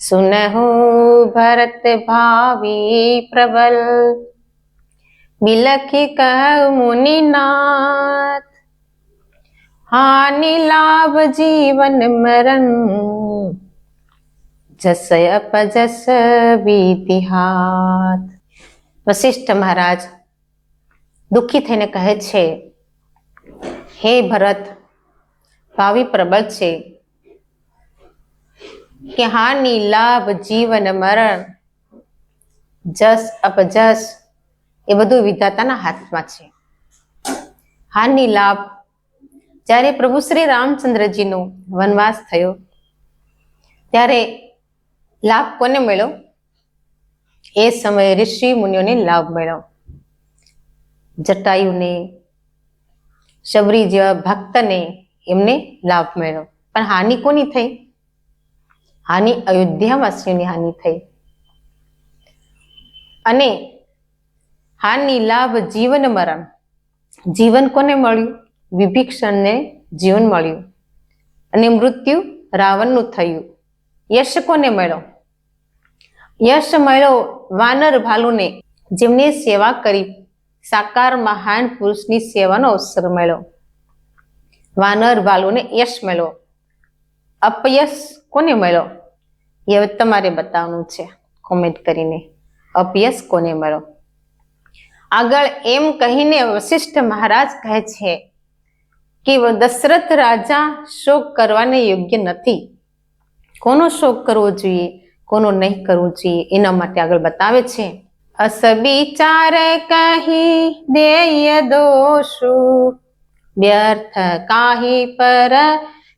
सुनहु भरत भावी प्रबल बिलखी कह मुनिनाथ हानि लाभ जीवन मरण જસ અપજસ વિધિહાત વશિષ્ઠ મહારાજ દુઃખી થઈને કહે છે હે ભરત ભાવિ પ્રબળ છે કે હાનિ, લાભ, જીવન, મરણ, જસ, અપજસ, એ બધું વિધાતાના હાથમાં છે. હાનિ, લાભ. જ્યારે પ્રભુ શ્રી રામચંદ્રજીનો વનવાસ થયો, ત્યારે લાભ કોને મળ્યો? એ સમયે ઋષિ મુનિઓને લાભ મળ્યો. જટાયુને, શબરી જેવા ભક્તને એમને લાભ મળ્યો. પણ હાનિ કોની થઈ? હાનિ, અયોધ્યાવાસીઓની હાનિ થઈ. અને હાનિ, લાભ, જીવન મરણ. જીવન કોને મળ્યું? વિભીક્ષણને જીવન મળ્યું. અને મૃત્યુ રાવણનું થયું. યશ કોને મળ્યો? યશ મળ્યો વાનર ભાલુને, જેમને સેવા કરી. સાકાર મહાન પુરુષની સેવાનો અવસર મળ્યો. વાનર ભાલુને યશ મળ્યો. અપયશ કોને મળ્યો? એ તમારે બતાવવાનું છે. કોમેન્ટ કરીને. અપયશ કોને મળો? આગળ એમ કહીને વશિષ્ઠ મહારાજ કહે છે કે દશરથ રાજા શોક કરવાને યોગ્ય નથી. કોનો શોક કરવો જોઈએ? કોનો નહીં કરવો જોઈએ? એના માટે આગળ બતાવે છે. અસબિચાર કહી દેય દોષુ. વ્યર્થ કાહી પર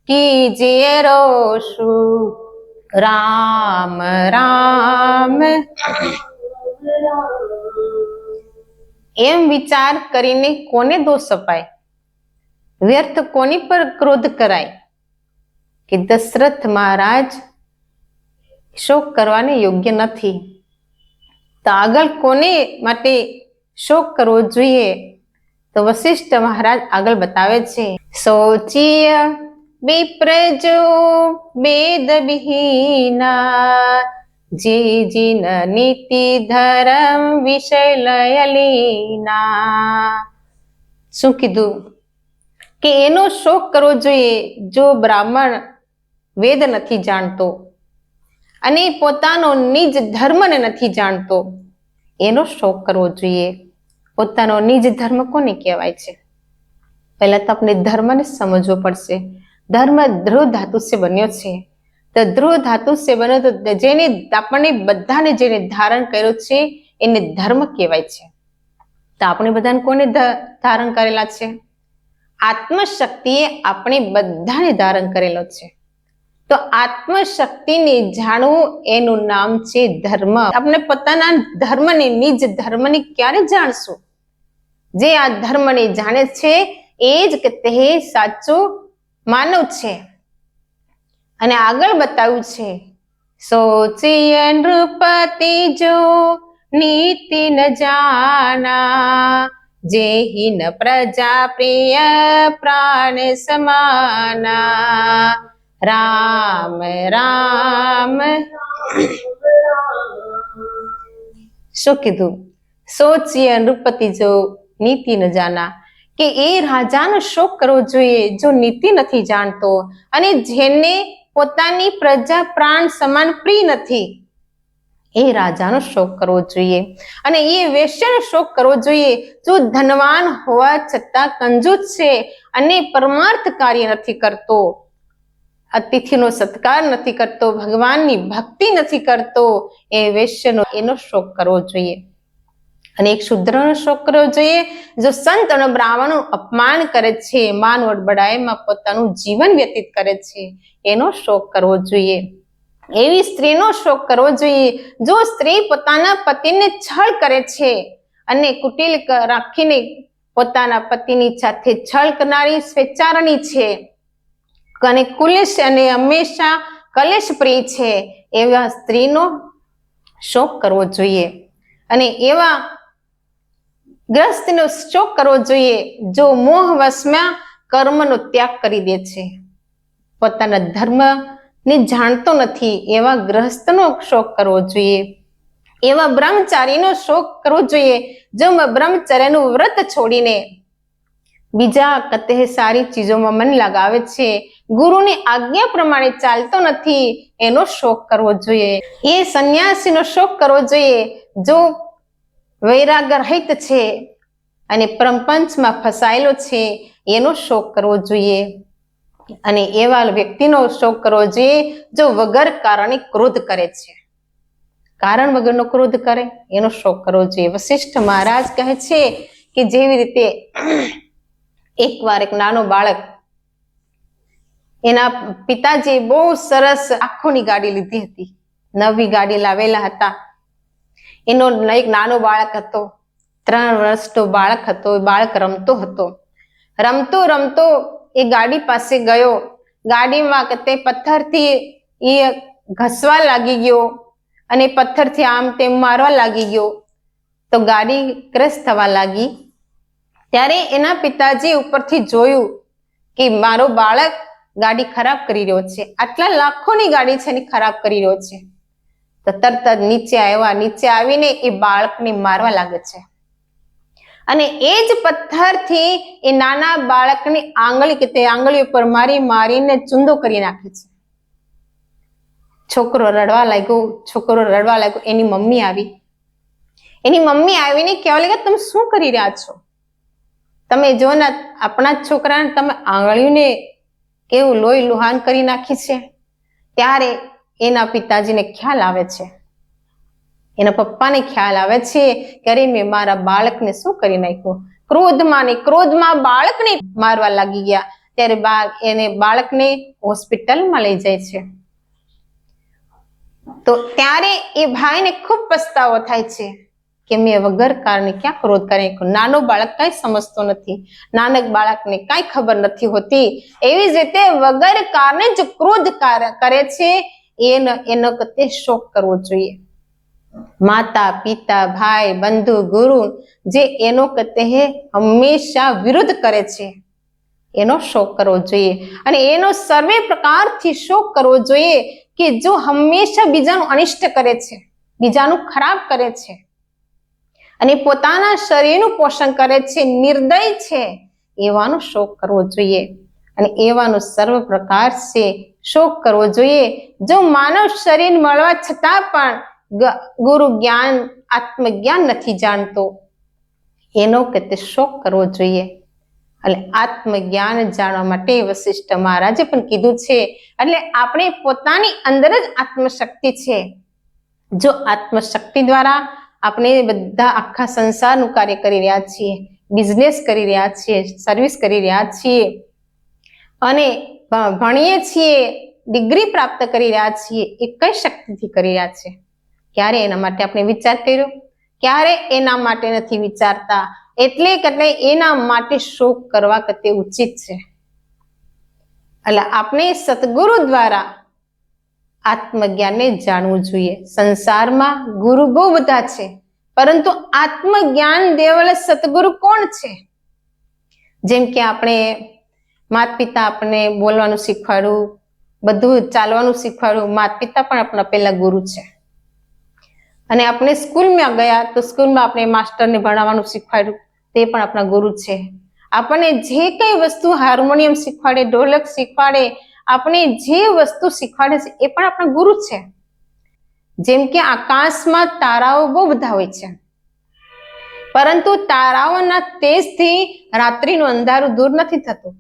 કીજે રોષુ. રામ રામ. એમ વિચાર કરીને કોને દોષ અપાય? વ્યર્થ કોની પર ક્રોધ કરાય? કે દશરથ મહારાજ શોક કરવાને યોગ્ય નથી. તો આગળ કોને માટે શોક કરવો જોઈએ? તો વશિષ્ઠ મહારાજ આગળ બતાવે છે. શૌચીય વિપ્રજો વેદ વિહીના જે જીન નીતિ ધર્મ વિષય લયલીના શું કીધું? કે એનો શોક કરવો જોઈએ જો બ્રાહ્મણ વેદ નથી જાણતો અને પોતાનો નિજ ધર્મને નથી જાણતો, એનો શોક કરવો જોઈએ. પોતાનો નિજ ધર્મ કોને કહેવાય છે? પહેલા તો આપણે ધર્મને સમજવો પડશે. ધર્મ ધ્રુવ ધાતુ સે બન્યો છે. તો ધ્રુવ ધાતુ સે બન્યો તો જેને આપણને બધાને જેને ધારણ કર્યો છે, એને ધર્મ કહેવાય છે. તો આપણે બધાને કોને ધારણ કરેલા છે? આત્મશક્તિએ આપણે બધાને ધારણ કરેલો છે. તો આત્મશક્તિને જાણવું એનું નામ છે ધર્મ. આપણે પોતાના ધર્મને, નિજ ધર્મને ક્યારે જાણશું? જે આ ધર્મને જાણે છે, એ જ કે તે સાચો માનવ છે. અને આગળ બતાવ્યું છે. સોચિય નૃપતિ જો નીતિ ન જાના જે હિન પ્રજા પ્રિય પ્રાણ સમાના. રામ રામ. શું કીધું? સોચીય નૃપતિ જો નીતિ ન જાના કે એ રાજાનો શોક કરવો જોઈએ જો નીતિ નથી જાણતો અને જેને પોતાની પ્રજા પ્રાણ સમાન પ્રિય નથી, એ રાજાનો શોક કરવો જોઈએ. અને એ વેશ્યાનો શોક કરવો જોઈએ જો ધનવાન હોવા છતાં કંજૂસ છે અને પરમાર્થ કાર્ય નથી કરતો, અતિથિનો સત્કાર નથી કરતો, ભગવાનની ભક્તિ નથી કરતો, એ વેશ્યનો એનો શોક કરવો જોઈએ. અને એક શુદ્રનો કરવો જોઈએ જો સંત અને બ્રાહ્મણનું અપમાન કરે છે માન વડબડાઈમાં પોતાનું જીવન વ્યતીત કરે છે, એનો શોક કરવો જોઈએ. એવી સ્ત્રીનો શોક કરવો જોઈએ. જો સ્ત્રી પોતાના પતિને છળ કરે છે અને કુટિલ રાખીને પોતાના પતિની સાથે છળ કરનારી સ્વેચ્છારણી છે, અને કુલેશ અને હંમેશા કલેશ પ્રિય છે, એવા સ્ત્રીનો શોક કરવો જોઈએ. અને એવા ગ્રસ્તનો શોક કરવો જોઈએ. જો મોહ વશમાં કર્મનો ત્યાગ કરી દે છે. પોતાના ધર્મને જાણતો નથી. એવા ગ્રહસ્થનો શોક કરવો જોઈએ. એવા બ્રહ્મચારીનો શોક કરવો જોઈએ. જો બ્રહ્મચર્યનું વ્રત છોડીને બીજા કતે સારી ચીજોમાં મન લગાવે છે, ગુરુની આજ્ઞા પ્રમાણે ચાલતો નથી, એનો શોક કરવો જોઈએ. એ સંન્યાસીનો શોક કરવો જોઈએ. જો વૈરાગ રહિત છે અને પ્રપંચમાં ફસાયેલો છે, એનો શોક કરવો જોઈએ. અને એવા વ્યક્તિનો શોક કરવો જોઈએ જો વગર કારણે ક્રોધ કરે છે. કારણ વગરનો ક્રોધ કરે, એનો શોક કરવો જોઈએ. વશિષ્ઠ મહારાજ કહે છે કે જેવી રીતે એકવાર એક નાનો બાળક એના પિતાજી બહુ સરસ આખોની ગાડી લીધી હતી. નવી ગાડી લાવેલા હતા. એનો એક નાનો બાળક હતો. ત્રણ વર્ષનો બાળક હતો, એ બાળક રમતો હતો. રમતો રમતો એ ગાડી પાસે ગયો. ગાડીમાં તે પથ્થરથી એ ઘસવા લાગી ગયો અને પથ્થરથી આમ તેમ મારવા લાગી ગયો. તો ગાડી ક્રશ થવા લાગી. ત્યારે એના પિતાજી ઉપરથી જોયું કે મારો બાળક ગાડી ખરાબ કરી રહ્યો છે. આટલા લાખોની ગાડી છે ને ખરાબ કરી રહ્યો છે. તો તરત જ નીચે આવ્યા. નીચે આવીને એ બાળકને મારવા લાગે છે. અને એ જ પથ્થરથી એ નાના બાળકની આંગળી કે તે આંગળી ઉપર મારી મારીને ચૂંદો કરી નાખે છે. છોકરો રડવા લાગ્યો. છોકરો રડવા લાગ્યો. એની મમ્મી આવી. એની મમ્મી આવીને કહેવા લાગ્યા તમે શું કરી રહ્યા છો? તમે જો ને આપણા જ છોકરાને તમે આંગળીઓને કેવું લોહી લુહાન કરી નાખી છે. ત્યારે એના પિતાજીને ખ્યાલ આવે છે. એના પપ્પાને ખ્યાલ આવે છે કે અરે મેં મારા બાળકને શું કરી નાખ્યું? ક્રોધમાં ને ક્રોધમાં બાળકને મારવા લાગી ગયા. ત્યારે એને બાળકને હોસ્પિટલમાં લઈ જાય છે. તો ત્યારે એ ભાઈને ખૂબ પસ્તાવો થાય છે કે મેં વગર કારણે ક્યાં ક્રોધ કરે નાનો બાળક કઈ સમજતો નથી. નાનક બાળકને કઈ ખબર નથી હોતી. એવી જ રીતે વગર કારણે જ ક્રોધ કાર- કરે છે એનો એનો કતે શોક કરવો જોઈએ. માતા, પિતા, ભાઈ, બંધુ, ગુરુ જે એનો કતે હંમેશા વિરુદ્ધ કરે છે, એનો શોક કરવો જોઈએ. અને એનો સર્વે પ્રકારથી શોક કરવો જોઈએ કે જો હંમેશા બીજાનું અનિષ્ટ કરે છે, બીજાનું ખરાબ કરે છે, અને પોતાના શરીરનું પોષણ કરે છે, નિર્દય છે, એવાનો શોક કરવો જોઈએ. અને એવાનો સર્વ પ્રકાર છે શોક કરવો જોઈએ. જો માનવ શરીર મળવા છતાં પણ ગુરુ જ્ઞાન, આત્મજ્ઞાન નથી જાણતો, એનો કે તે શોક કરવો જોઈએ. એટલે આત્મજ્ઞાન જાણવા માટે વશિષ્ઠ મહારાજે પણ કીધું છે, એટલે આપણે પોતાની અંદર જ આત્મશક્તિ છે. જો આત્મશક્તિ દ્વારા આપણે બધા આખા સંસારનું કાર્ય કરી રહ્યા છીએ બિઝનેસ કરી રહ્યા છીએ સર્વિસ કરી રહ્યા છીએ અને ભણીએ છીએ ડિગ્રી પ્રાપ્ત કરી રહ્યા છીએ, એ કઈ શક્તિથી કરી રહ્યા છે? ક્યારે એના માટે આપણે વિચાર કર્યો? ક્યારે એના માટે નથી વિચારતા? એટલે એટલે એના માટે શોક કરવા કતે ઉચિત છે. એટલે આપણે સદગુરુ દ્વારા આત્મજ્ઞાનને જાણવું જોઈએ. સંસારમાં ગુરુ બહુ બધા છે, પરંતુ આત્મજ્ઞાન દેવલ સદગુરુ કોણ છે? જેમ કે આપણે માત પિતા આપણને બોલવાનું શીખવાડ્યું બધું ચાલવાનું શીખવાડ્યું માત પિતા પણ આપણા પહેલા ગુરુ છે. અને આપણે સ્કૂલમાં ગયા તો સ્કૂલમાં આપણે માસ્ટરને ભણાવવાનું શીખવાડ્યું, તે પણ આપણા ગુરુ છે. આપણને જે કઈ વસ્તુ હાર્મોનિયમ શીખવાડે, ઢોલક શીખવાડે, આપણે જે વસ્તુ શીખવાડે છે એ પણ આપણા ગુરુ છે. જેમ કે આકાશમાં તારાઓ બહુ બધા હોય છે. પરંતુ તારાઓના તેજથી રાત્રિનું અંધારું દૂર નથી થતું.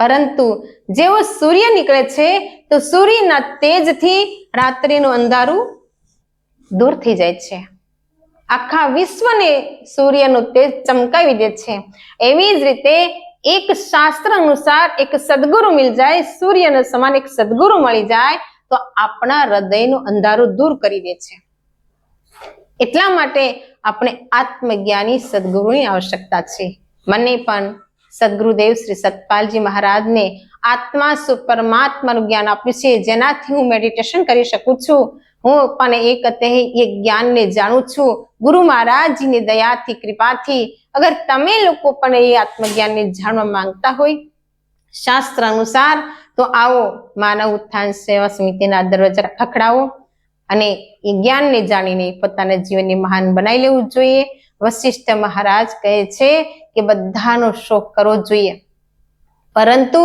પરંતુ જેવો સૂર્ય નીકળે છે, તો સૂર્યના તેજથી રાત્રિનું અંધારું દૂર થઈ જાય છે. આખા વિશ્વને સૂર્યનું તેજ ચમકાવી દે છે. એવી જ રીતે એક શાસ્ત્ર અનુસાર એક સદગુરુ મિલ જાય, સૂર્યને સમાન એક સદગુરુ મળી જાય, તો આપણા હૃદયનું અંધારું દૂર કરી દે છે. એટલા માટે આપણે આત્મજ્ઞાની સદગુરુની આવશ્યકતા છે. મને પણ સદગુરુદેવ શ્રી સતપાલજી મહારાજને આત્મા પરમાત્માનું જ્ઞાન આપ્યું છે. જેનાથી હું મેડિટેશન કરી શકું છું. હું પણ એક એ જ્ઞાનને જાણું છું. ગુરુ મહારાજજીની દયાથી, કૃપાથી, અગર તમે લોકો પણ એ આત્મજ્ઞાનને જાણવા માંગતા હોય શાસ્ત્ર અનુસાર તો આવો માનવ ઉત્થાન સેવા સમિતિના દરવાજા ખખડાવો અને એ જ્ઞાનને જાણીને પોતાના જીવનને મહાન બનાવી લેવું જોઈએ. વશિષ્ઠ મહારાજ કહે છે કે બધાનો શોખ કરવો જોઈએ. પરંતુ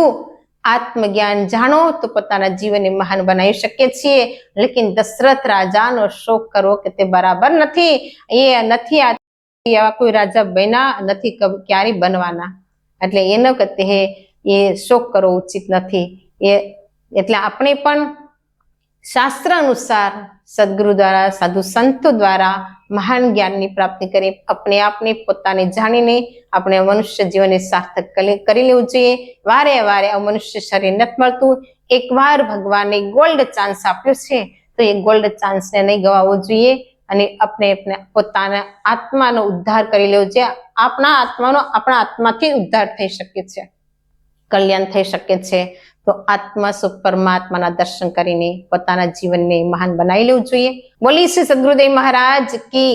આત્મજ્ઞાન જાણો તો પોતાના જીવનને મહાન બનાવી શકીએ છીએ. લેકિન દશરથ રાજાનો શોક કરવો કે તે બરાબર નથી. એ નથી આવા કોઈ રાજા બન્યા, નથી ક્યારેય બનવાના. એટલે એનો કે તે એ શોક કરવો ઉચિત નથી. એ, એટલે આપણે પણ શાસ્ત્ર અનુસાર સદગુરુ દ્વારા, સાધુ સંતો દ્વારા મહાન જ્ઞાનની પ્રાપ્તિ કરી આપણે આપને પોતાને જાણીને આપણે મનુષ્ય જીવનને સાર્થક કરી લેવું જોઈએ. વારે વારે મનુષ્ય શરીર નથી મળતું. એકવાર ભગવાને ગોલ્ડ ચાન્સ આપ્યો છે, તો એ ગોલ્ડ ચાન્સને નહીં ગવાવો જોઈએ અને આપણે આપણે પોતાના આત્માનો ઉદ્ધાર કરી લેવો જોઈએ. આપણા આત્માનો આપણા આત્માથી ઉદ્ધાર થઈ શકે છે. કલ્યાણ થઈ શકે છે, તો આત્મા સુખ પરમાત્માના દર્શન કરીને પોતાના જીવનને મહાન બનાવી લેવું જોઈએ. બોલી શ્રી સદગુરુદેવ મહારાજ કી